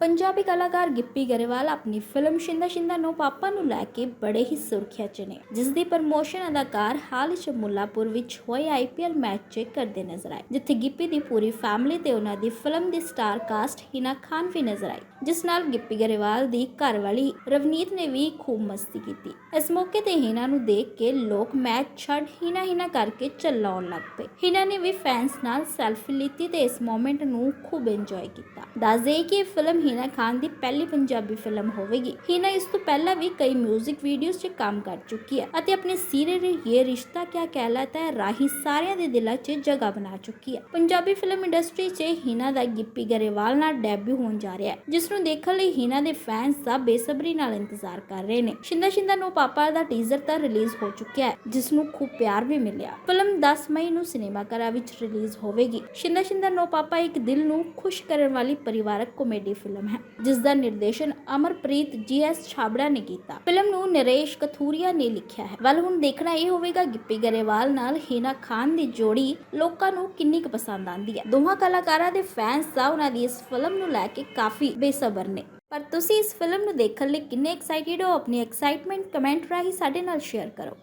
ਪੰਜਾਬੀ ਕਲਾਕਾਰ ਗਿੱਪੀ ਗਰੇਵਾਲ ਆਪਣੀ ਫਿਲਮ ਸ਼ਿੰਦਾ ਸ਼ਿੰਦਾ ਨੂੰ ਪਾਪਾ ਨੂੰ ਲੈ ਕੇ ਬੜੇ ਹੀ ਸੁਰਖੀਆਂ 'ਚ ਨੇ ਜਿਸ ਦੀ ਪ੍ਰਮੋਸ਼ਨ ਅਦਾਕਾਰ ਹਾਲ 'ਚ ਮੁੱਲਾਪੁਰ ਵਿੱਚ ਹੋਏ ਆਈਪੀਐਲ ਮੈਚ 'ਚ ਕਰਦੇ ਨਜ਼ਰ ਆਏ, ਜਿੱਥੇ ਗਿੱਪੀ ਦੀ ਪੂਰੀ ਫੈਮਿਲੀ ਤੇ ਉਹਨਾਂ ਦੀ ਫਿਲਮ ਦੀ ਸਟਾਰ ਕਾਸਟ ਹਿਨਾ ਖਾਨ ਵੀ ਨਜ਼ਰ ਆਈ ਜਿਸ ਨਾਲ ਗਿੱਪੀ ਗਰੇਵਾਲ ਦੀ ਘਰਵਾਲੀ ਰਵਨੀਤ ਨੇ ਵੀ ਖੂਬ ਮਸਤੀ ਕੀਤੀ। ਇਸ ਮੌਕੇ ਤੇ ਹਿਨਾ ਨੂੰ ਦੇਖ ਕੇ ਲੋਕ ਮੈਚ ਛੱਡ ਹਿਨਾ ਹਿਨਾ ਕਰਕੇ ਚੱਲਾਉਣ ਲੱਗ ਪਏ। ਹਿਨਾ ਨੇ ਵੀ ਫੈਨਸ ਨਾਲ ਸੈਲਫੀ ਲਿੱਤੀ ਤੇ ਇਸ ਮੂਮੈਂਟ ਨੂੰ ਖੂਬ ਇੰਜੋਏ ਕੀਤਾ। ਦੱਸ ਦੇਈਏ ਕਿ ਫਿਲਮ ਹਿਨਾ ਖਾਨ ਦੀ ਪਹਿਲੀ ਪੰਜਾਬੀ ਫਿਲਮ ਹੋਵੇਗੀ। ਹੀਨਾ ਇਸ ਤੋਂ ਪਹਿਲਾਂ ਵੀ ਕਈ 뮤직 ਵੀਡੀਓਜ਼ 'ਚ ਕੰਮ ਕਰ ਚੁੱਕੀ ਹੈ ਅਤੇ ਆਪਣੇ ਸੀਰੀਅਲ ਇਹ ਰਿਸ਼ਤਾ ਕਿਆ ਕਹਿਲਾਤਾ ਹੈ, ਰਾਹੀਂ ਸਾਰਿਆਂ ਦੇ ਦਿਲਾਂ 'ਚ ਜਗ੍ਹਾ ਬਣਾ ਚੁੱਕੀ ਹੈ। ਪੰਜਾਬੀ ਫਿਲਮ ਇੰਡਸਟਰੀ 'ਚ ਹੀਨਾ ਦਾ ਗਿੱਪੀ ਗਰੇਵਾਲ ਨਾਲ ਡੈਬਿਊ ਹੋਣ ਜਾ ਰਿਹਾ ਹੈ, ਜਿਸ ਨੂੰ ਦੇਖਣ ਲਈ ਹੀਨਾ ਦੇ ਫੈਨਸ ਦਾ ਬੇਸਬਰੀ ਨਾਲ ਇੰਤਜ਼ਾਰ ਕਰ ਰਹੇ ਨੇ। ਸ਼ਿੰਦਾ ਸ਼ਿੰਦਾ ਨੋ ਪਾਪਾ ਦਾ ਟੀਜ਼ਰ ਤਾਂ ਰਿਲੀਜ਼ ਹੋ ਚੁੱਕਿਆ ਹੈ, ਜਿਸ ਨੂੰ ਖੂਬ ਪਿਆਰ ਵੀ ਮਿਲਿਆ। ਫਿਲਮ 10 ਮਈ ਨੂੰ ਸਿਨੇਮਾ ਘਰਾਂ ਵਿੱਚ ਰਿਲੀਜ਼ ਹੋਵੇਗੀ। ਸ਼ਿੰਦਾ ਸ਼ਿੰਦਾ ਨੋ ਪਾਪਾ ਇੱਕ ਦਿਲ ਨੂੰ ਖੁਸ਼ ਕਰਨ ਵਾਲੀ ਪਰਿਵਾਰਕ ਕਾਮੇਡੀ ਫਿਲਮ ਹੈ ਜਿਸ ਦਾ ਨਿਰਦੇਸ਼ਨ ਅਮਰਪ੍ਰੀਤ ਜੀਐਸ ਛਾਬੜਾ ਨੇ ਕੀਤਾ। ਫਿਲਮ ਨੂੰ ਨਰੇਸ਼ ਕਥੂਰੀਆ ਨੇ ਲਿਖਿਆ ਹੈ। ਵੱਲ ਹੁਣ ਦੇਖਣਾ ਇਹ ਹੋਵੇਗਾ ਗਿੱਪੀ ਗਰੇਵਾਲ ਨਾਲ ਹੀਨਾ ਖਾਨ ਦੀ ਜੋੜੀ ਲੋਕਾਂ ਨੂੰ ਕਿੰਨੀ ਕੁ ਪਸੰਦ ਆਉਂਦੀ ਹੈ। ਦੋਹਾਂ ਕਲਾਕਾਰਾਂ ਦੇ ਫੈਨਸ ਦਾ ਉਹਨਾਂ ਦੀ ਇਸ ਫਿਲਮ ਨੂੰ ਲੈ ਕੇ ਕਾਫੀ ਬੇਸਬਰ ਨੇ। ਪਰ ਤੁਸੀਂ ਇਸ ਫਿਲਮ ਨੂੰ ਦੇਖਣ ਲਈ ਕਿੰਨੇ ਐਕਸਾਈਟਿਡ ਹੋ? ਆਪਣੀ ਐਕਸਾਈਟਮੈਂਟ ਕਮੈਂਟ ਰਾਹੀਂ ਸਾਡੇ ਨਾਲ ਸ਼ੇਅਰ ਕਰੋ।